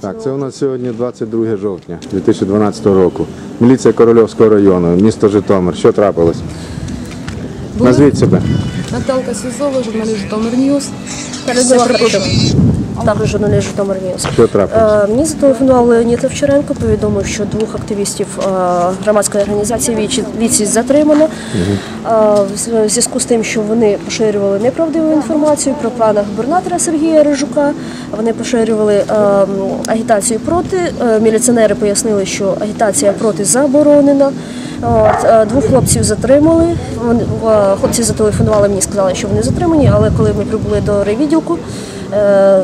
Так, це у нас сьогодні 22 жовтня 2012 року. Міліція Корольовського району, місто Житомир. Що трапилось? Назвіть себе. Наталка Сізова, журналіст Житомир Ньюс. Також журналіст Житомир Ньюс. Що трапилось? Е, Мені зателефонував Леонід Овчаренко, повідомив, що двох активістів е, громадської організації «Вічі- «Відсіч» затримано. Е, В з- в зв'язку з тим, що вони поширювали неправдиву інформацію про плани губернатора Сергія Рижука. Вони поширювали е, м, агітацію проти. Е, Міліціонери пояснили, що агітація проти заборонена. От, е, двох хлопців затримали. Е, хлопці зателефонували мені, сказали, що вони затримані, але коли ми прибули до райвідділку, е,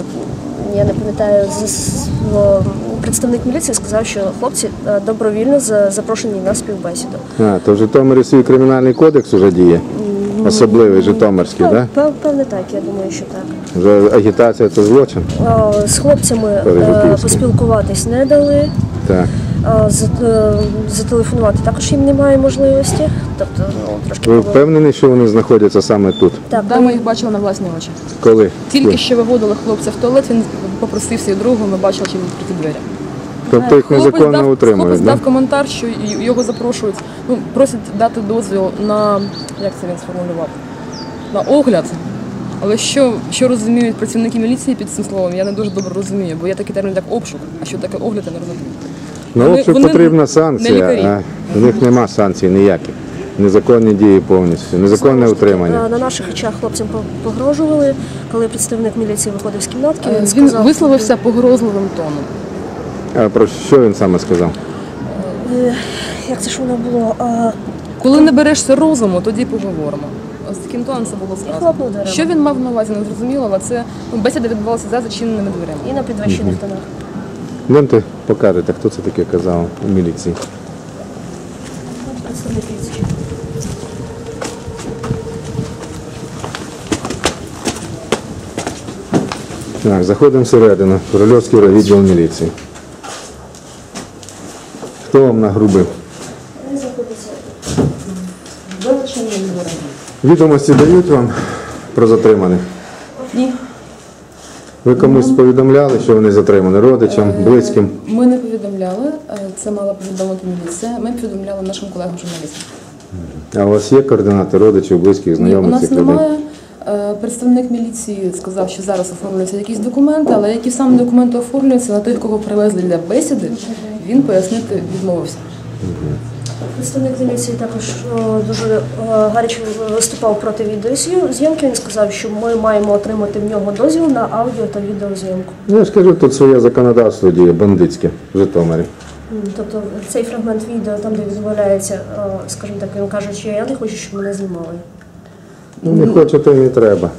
я не пам'ятаю, представник міліції сказав, що хлопці добровільно запрошені на співбесіду. А, то в Житомирі свій кримінальний кодекс вже діє. Особливий Житомирський, так? пев- Певне так, я думаю, що так. Вже агітація це злочин. З хлопцями поспілкуватись не дали. Так. Е, за- е, Зателефонувати також їм немає можливості. Тобто, ну, трошки Ви впевнені, що вони знаходяться саме тут? так, Да, ми їх бачили на власні очі. Коли? Тільки що виводили хлопця в туалет, він попросив свій другу, ми бачили, що він відкриті двері. Тобто їх незаконно дав, утримують, хлопець да? дав коментар, що його запрошують, ну, просять дати дозвіл на, як це він сформулював, на огляд. Але що, що розуміють працівники міліції під цим словом, я не дуже добре розумію, бо є такий термін, як обшук, а що таке огляд, я не розумію. Ну, Вони- обшук вони потрібна санкція, лікарі. а в них нема санкцій ніяких. Незаконні дії повністю, незаконне Знову утримання. е, На наших очах хлопцям по- погрожували, коли представник міліції виходив з кімнатки. Він сказав, висловився погрозливим тоном. А про що він саме сказав? е, як це ж воно було? А, Коли не берешся розуму, тоді поговоримо. Ось таким тоном це було сказано. Що він мав на увазі, не зрозуміло, але це ну, бесіда відбувалася за зачиненими дверима. І на підвищених тонах. Йдемте покажете, хто це таке казав у міліції. Міліції. Так, заходимо всередину. Корольовський відділ міліції. Хто вам нагрубив? Відомості дають вам про затриманих? Ні. Ви комусь повідомляли, що вони затримані? Родичам, близьким? Ми не повідомляли, е, це мала повідомити міліція. Ми повідомляли нашим колегам-журналістам. А у вас є координати родичів, близьких, Ні, у знайомих нас цих немає. Е, Представник міліції сказав, що зараз оформлюються якісь документи, але які саме документи оформлюються на тих, кого привезли для бесіди, він пояснити відмовився. Представник міліції також о, дуже е, гаряче виступав проти відеозйомки. Він сказав, що ми маємо отримати в нього дозвіл на аудіо та відеозйомку. Ну, я ж кажу, тут своє законодавство діє бандитське в Житомирі. Тобто цей фрагмент відео, там де відмовляється, е, скажімо так, він каже, що я не хочу, щоб мене знімали. Ну, не хочу, то й не треба.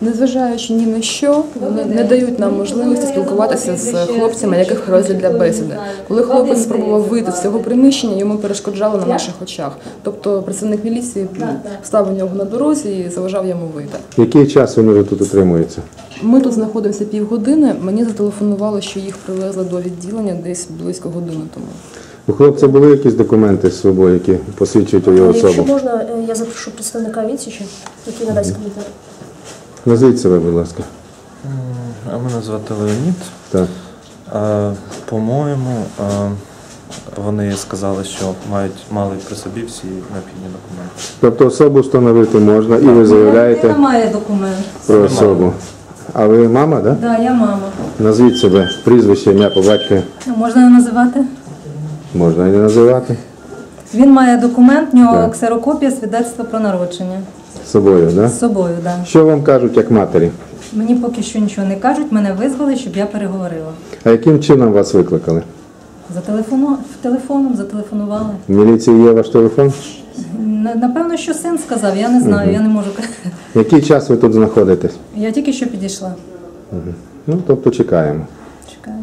Незважаючи ні на що, вони не дають нам можливості спілкуватися з хлопцями, яких привезли для бесіди. Коли хлопець спробував вийти з цього приміщення, йому перешкоджали на наших очах. Тобто працівник міліції став у нього на дорозі і заважав йому вийти. Який час він вже тут утримується? Ми тут знаходимося півгодини. Мені зателефонували, що їх привезли до відділення десь близько години тому. У хлопця були якісь документи з собою, які посвідчують його Якщо можна, е, я запрошу представника відсічі, який надасть коментар. Назвіть себе, будь ласка. А мене звати Леонід. Так. А, по-моєму, а, вони сказали, що мають мали при собі всі необхідні документи. Тобто особу встановити можна, і ви заявляєте Немає документів. про особу. А ви мама, так? Да? Так, я мама. Назвіть себе, прізвище, ім'я по батькові. Можна його називати? Можна і не називати. Він має документ, в нього ксерокопія свідоцтва про народження. З собою, да? З собою, так. Да. Що вам кажуть як матері? Мені поки що нічого не кажуть, мене визвали, щоб я переговорила. А яким чином вас викликали? За телефону, телефоном зателефонували. В міліції є ваш телефон? Напевно, що син сказав, я не знаю, я не можу. Який час ви тут знаходитесь? Я тільки що підійшла. Ну, тобто чекаємо. Чекаю.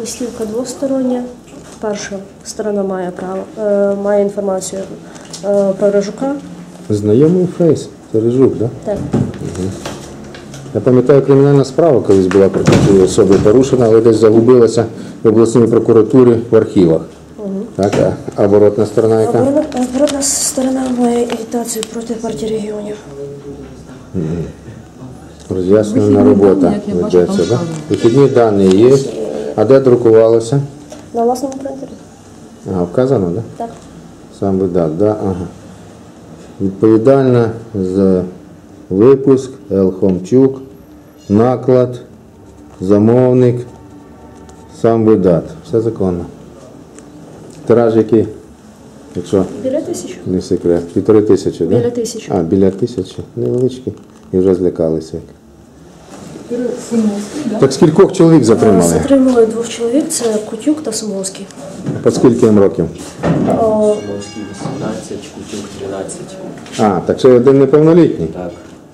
Листівка двостороння. Перша сторона має право, е, має інформацію е, про Рожука. Знайомий фейс, це Рижук, так? Так. Я пам'ятаю, кримінальна справа колись була проти цієї особи порушена, але десь загубилася в обласній прокуратурі в архівах. Так, а- оборотна сторона яка? Оборотна сторона має агітацію проти партії регіонів. Роз'яснена робота ведеться, так? Вихідні дані є. А де друкувалося? На власному принтері? Ага, вказано, так? Так. Сам видат, да? Ага. Відповідальна за випуск Л. Хомчук, наклад, замовник, сам видат. Все законно. Тираж який? Якщо Біля тисячі. не секрет. Півтори тисячі, так? Біля тисячі. А, біля тисячі. Невеличкі. І вже злякалися. Так скількох чоловік затримали? Затримали двох чоловік, це Кутюк та Сумовський. По скільки їм років? О, Мовський 18, Кутюк 13. А, так ще один неповнолітній. Так,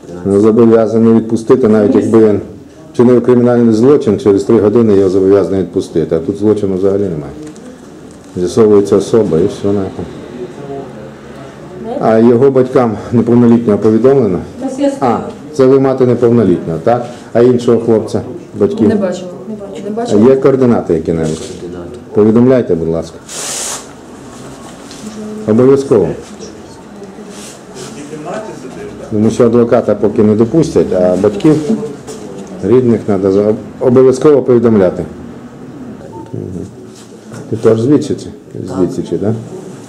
13. Не зобов'язаний відпустити, навіть якби він вчинив кримінальний злочин, через три години його зобов'язаний відпустити. А тут злочину взагалі немає. З'ясовується особа і все на. А його батькам неповнолітнього повідомлено? А, це ви мати неповнолітнього, так? А іншого хлопця, батьків? Не. Не А є координати які-небудь? Повідомляйте, будь ласка. Обов'язково. Тому що адвоката поки не допустять, а батьків рідних треба обов'язково повідомляти. Ти теж звідси? Звідси, чи, так?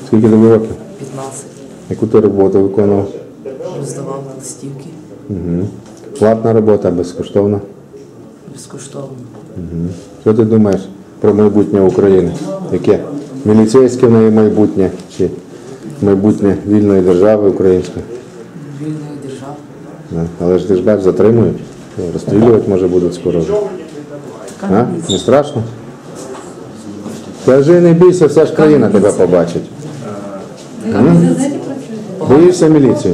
Скільки тобі років? 15. Яку ти роботу виконував? Роздавав листівки Угу. Платна робота, безкоштовна. безкоштовно. Що ти думаєш про майбутнє України? Яке? Міліцейське в неї майбутнє чи майбутнє вільної держави української? Вільної держави. Да. Але ж ти ж бач, затримують. Розстрілювати може будуть скоро. вже. А? Не страшно? Кажи, не бійся, вся ж країна тебе побачить. Боїшся міліції?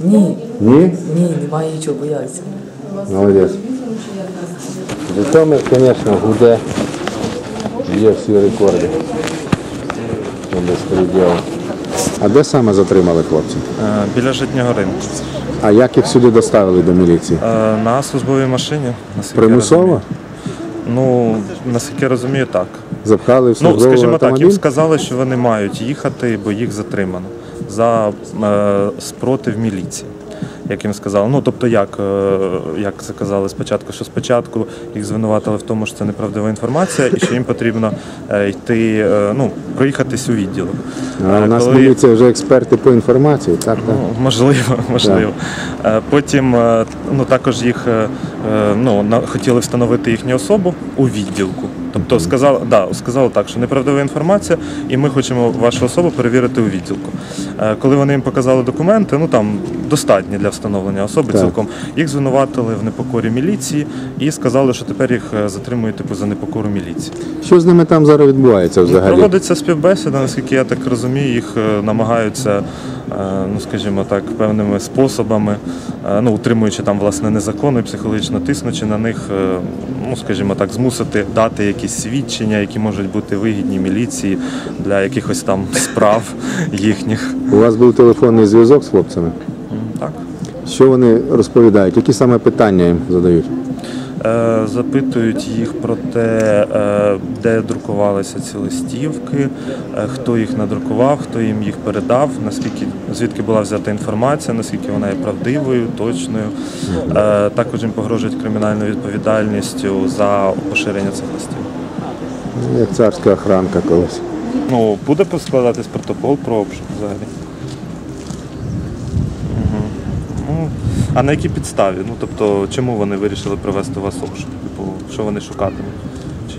Ні, Ні? ні, немає нічого боятися. Молодець. Житомир, звісно, гуде. Є всі рекорди. А де саме затримали хлопців? Е, Біля житнього ринку. А як їх сюди доставили до міліції? Е, На службовій машині. Примусово? Ну, наскільки я розумію, так. Запхали в Ну, службовий скажімо так, їм сказали, що вони мають їхати, бо їх затримано за е, спротив міліції. Як їм сказали, ну тобто, як, е, як це казали спочатку, що спочатку їх звинуватили в тому, що це неправдива інформація, і що їм потрібно е, йти, е, ну, проїхатись у відділок. А Е, у нас коли- міліція вже експерти по інформації, так? так. Ну, можливо, можливо. Е, Потім ну, також їх ну, хотіли встановити їхню особу у відділку. Тобто сказали, да, сказали так, що неправдива інформація, і ми хочемо вашу особу перевірити у відділку. Е, Коли вони їм показали документи, ну там достатні для встановлення особи Так. цілком, їх звинуватили в непокорі міліції і сказали, що тепер їх е, затримують типу, за непокору міліції. Що з ними там зараз відбувається Ну, взагалі? Проводиться співбесіда, наскільки я так розумію, їх е, намагаються, ну скажімо так, певними способами, ну утримуючи там власне незаконно і психологічно тиснучи на них, ну скажімо так, змусити дати якісь свідчення, які можуть бути вигідні міліції для якихось там справ їхніх. У вас був телефонний зв'язок з хлопцями? Так. Що вони розповідають? Які саме питання їм задають? Е, Запитують їх про те, е, де друкувалися ці листівки, е, хто їх надрукував, хто їм їх передав, наскільки звідки була взята інформація, наскільки вона є правдивою, точною. Також їм погрожують кримінальною відповідальністю за поширення цих листів. Ну, Як царська охранка колись. Ну, буде складатись протокол про обшук взагалі. Ну, а на якій підставі? Ну, тобто, чому вони вирішили провести у вас обшук? Типу, що вони шукатимуть? Чи...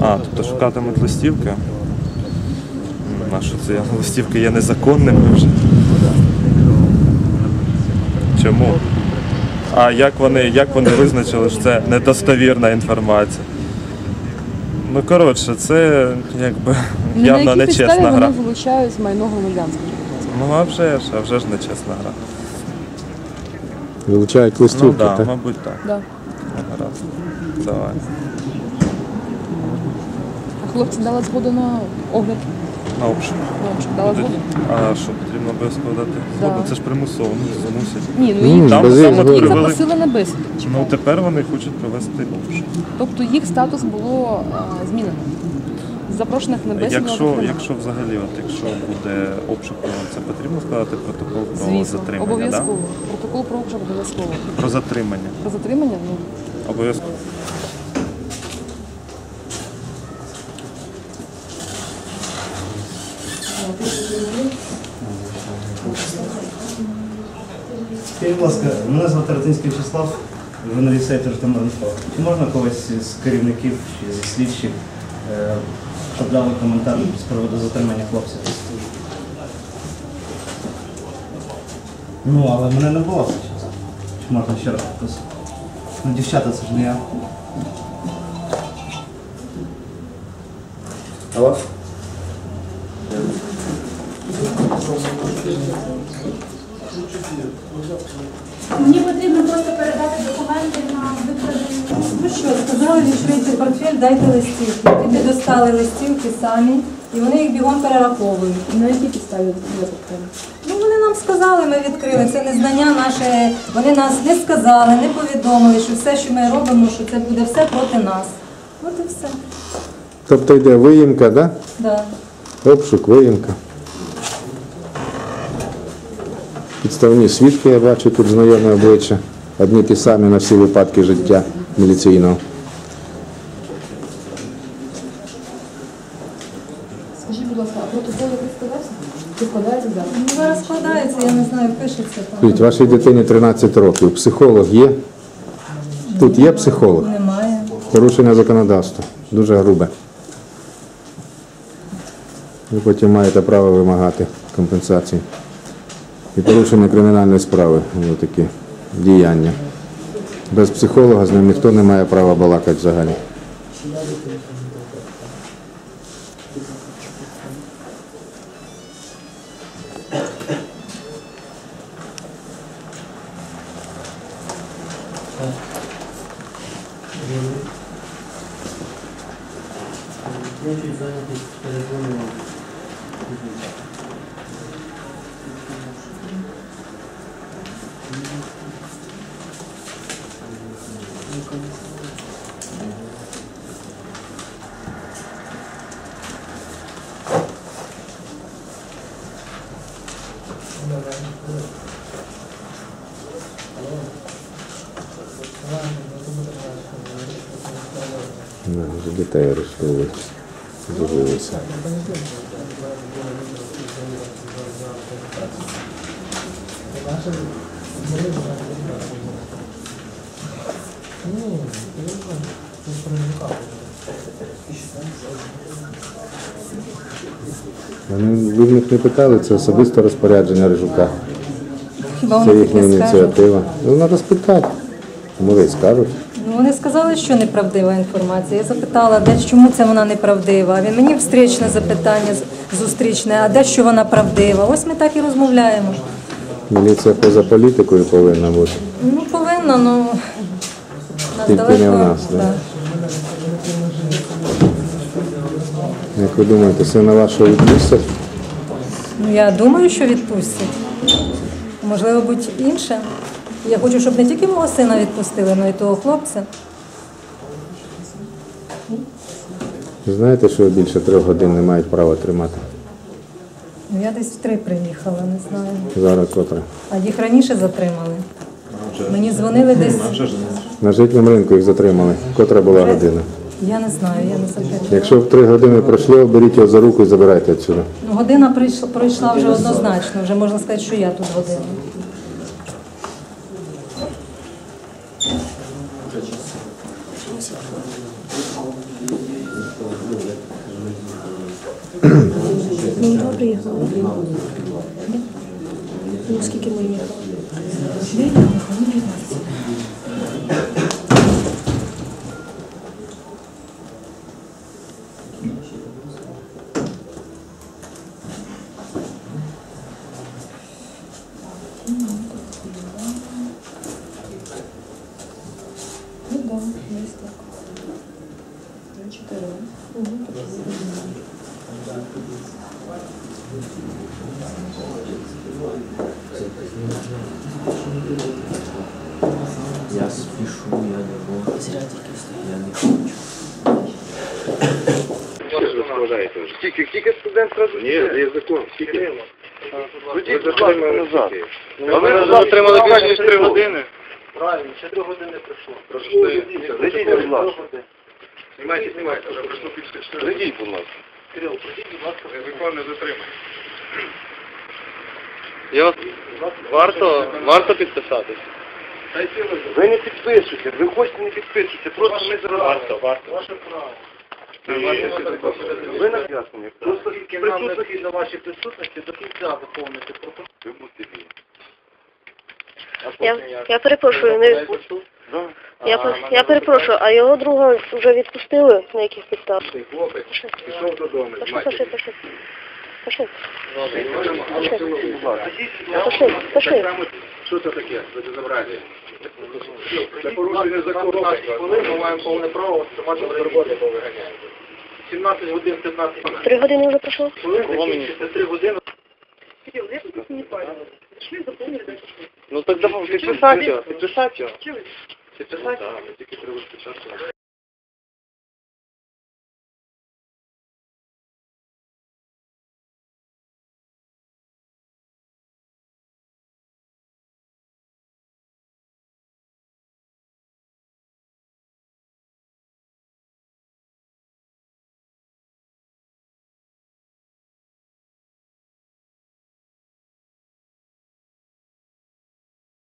А, тобто шукатимуть листівки? М, А що це? Листівки є незаконними вже. Чому? А як вони, як вони визначили, що це недостовірна інформація? Ну, коротше, це якби явно нечесна підставі гра. вони вилучають майно громадян, скажімо. Ну, а вже ж, а вже ж нечесна гра. Вилучають Ну листівки, так, да, так? мабуть, так. Да. Ну, Гаразд. Давай. А хлопці дали згоду на огляд. На обшук. Хлопчик дала згоду. А що потрібно обов'язково дати? Да. Згоду? Це ж примусово, ну, замусять. Ні, ну їх, Там без саме їх згоди. їх привели. запросили на бесіду. Ну тепер вони хочуть провести обшук. Тобто їх статус було е, змінено. Запрошених на бесіду Якщо, якщо взагалі, от якщо буде обшук, то це потрібно складати протокол про Звісно, затримання, обов'язково. Протокол про обшук обов'язково. Да? Про затримання. Про затримання ну, Обов'язково. Скажіть, ласка, мене звати Ратинський Вячеслав, журналіст сайту «Житомир.Інфо». Чи можна когось з керівників чи з слідчих, е, щоб дали коментар з приводу затримання хлопців? Ну, але мене не було зараз. Чи можна ще раз попросити? Ну, дівчата, це ж не я. Алло? Мені потрібно просто передати документи на викрадення. Ну що, сказали, відкрийте портфель, дайте листівки. Вони достали листівки самі, і вони їх бігом перераховують. на якій підставі затримали? Ну вони нам сказали, ми відкрили. Це незнання наше. Вони нас не сказали, не повідомили, що все, що ми робимо, що це буде все проти нас. От і все. Тобто йде виїмка, да? Да. обшук, виїмка. Підставні свідки, я бачу, тут знайомі обличчя. Одні ті самі на всі випадки життя міліційного. Скажіть, будь ласка, а протокол який складався? Складається зараз? Ну, зараз складається, я не знаю, пишеться там. Скажіть, вашій дитині 13 років. Психолог є? Тут є психолог? Немає. Порушення законодавства. Дуже грубе. Ви потім маєте право вимагати компенсації. І порушення кримінальної справи. Ось такі діяння. Без психолога з ним ніхто не має права балакати взагалі. Ну, Вже дітей арештовують. З'явилися. Вони ви в них не питали, це особисте розпорядження Рижука. Хіба Це їхня ініціатива. Ну, треба спитати. Може, і скажуть. Ну, вони сказали, що неправдива інформація. Я запитала, де чому це вона неправдива. Він мені встрічне запитання зустрічне, а де що вона правдива? Ось ми так і розмовляємо. Міліція поза політикою повинна бути. Ну, повинна, ну нас Тільки не далеко. в нас, да? да. Як ви думаєте, сина вашого відпустять? Ну, я думаю, що відпустять. Можливо, будь інше. Я хочу, щоб не тільки мого сина відпустили, але й того хлопця. Знаєте, що більше трьох годин не мають права тримати? Ну, я десь в три приїхала, не знаю. Зараз котре. А їх раніше затримали. Мені дзвонили десь. На житньому ринку їх затримали. Котра була година. Я не знаю, я не запитую. Якщо в три години пройшло, беріть його за руку і забирайте відсюди. Ну, година прийшла, пройшла вже однозначно, вже можна сказати, що я тут їхали. Ну, скільки ми їхали? Ну так, десь так. Чотири. Я спішу, я не можу. Я не хочу. Скільки, скільки студент зразу? Ні, є закон. Скільки? Ведіть, будь ласка, назад. А ви нас затримали більше, ніж три години. Правильно, ще три години пройшло. Пройшли. Ведіть, будь ласка. Знімайте, знімайте, вже пройшло більше чотири. Ведіть, будь ласка. Кирил, пройдіть, будь ласка. Закон не затримай. Я вас... Варто, варто підписатись. Ви не підписуйте, ви хочете не підписуйте, просто ми зараз... Варто, варто. Ваше право. Ви на яснення. Просто нам необхідно вашій присутності до кінця виконувати протокол. Ви будете вільні. Я, я перепрошую, не я, пер- я перепрошую, а його друга вже відпустили на яких підставах? Хлопець пішов додому. Пошли, пошли, пошли. Пошли, пошли, пошли. Що це таке? Ви це забрали? Це порушення закону. Ми маємо повне право тримати роботи, бо виганяємо. 17 годин 15 хвилин. Три години вже пройшло? Кого мені? Це три години. Ну так давай, підписати його, підписати його. Підписати? Так, тільки треба спочатку.